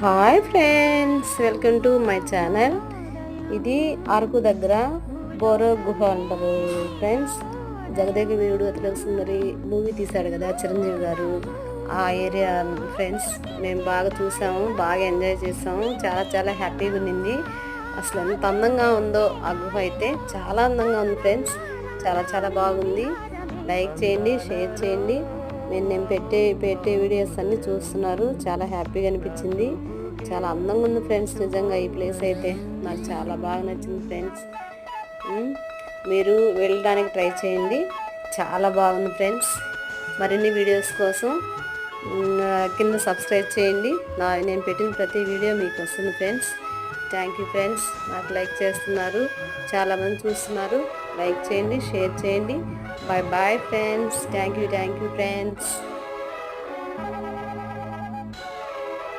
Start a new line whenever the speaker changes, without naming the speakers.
Hi friends welcome to my channel. ఇది అరకు దగ్గర borrow గుహ అంటారు ఫ్రెండ్స్. జగదేక వీరుడు అతల సుందరి మూవీ తీశాడు కదా చిరంజీవి గారు. ఆ ఏరియా ఫ్రెండ్స్ మేము బాగా చూసాము బాగా ఎంజాయ్ చేసాము. చాలా చాలా హ్యాపీగా ఉన్నింది. అసలు ఎంత అందంగా ఉందో ఆ గుహ అయితే చాలా అందంగా ఉంది ఫ్రెండ్స్. చాలా చాలా బాగుంది. లైక్ చేయండి షేర్ చేయండి. నేను నేను పెట్టే పెట్టే వీడియోస్ అన్నీ చూస్తున్నారు. చాలా హ్యాపీగా అనిపించింది. చాలా అందంగా ఉంది ఫ్రెండ్స్ నిజంగా ఈ ప్లేస్ అయితే నాకు చాలా బాగా నచ్చింది ఫ్రెండ్స్ మీరు వెళ్ళడానికి ట్రై చేయండి. చాలా బాగుంది ఫ్రెండ్స్ మరిన్ని వీడియోస్ కోసం కింద సబ్స్క్రైబ్ చేయండి. నా నేను పెట్టిన ప్రతి వీడియో మీకు వస్తుంది ఫ్రెండ్స్ థ్యాంక్ యూ ఫ్రెండ్స్ నాకు లైక్ చేస్తున్నారు. చాలామంది చూస్తున్నారు. లైక్ చేయండి షేర్ చేయండి. Bye bye friends. Thank you thank you friends.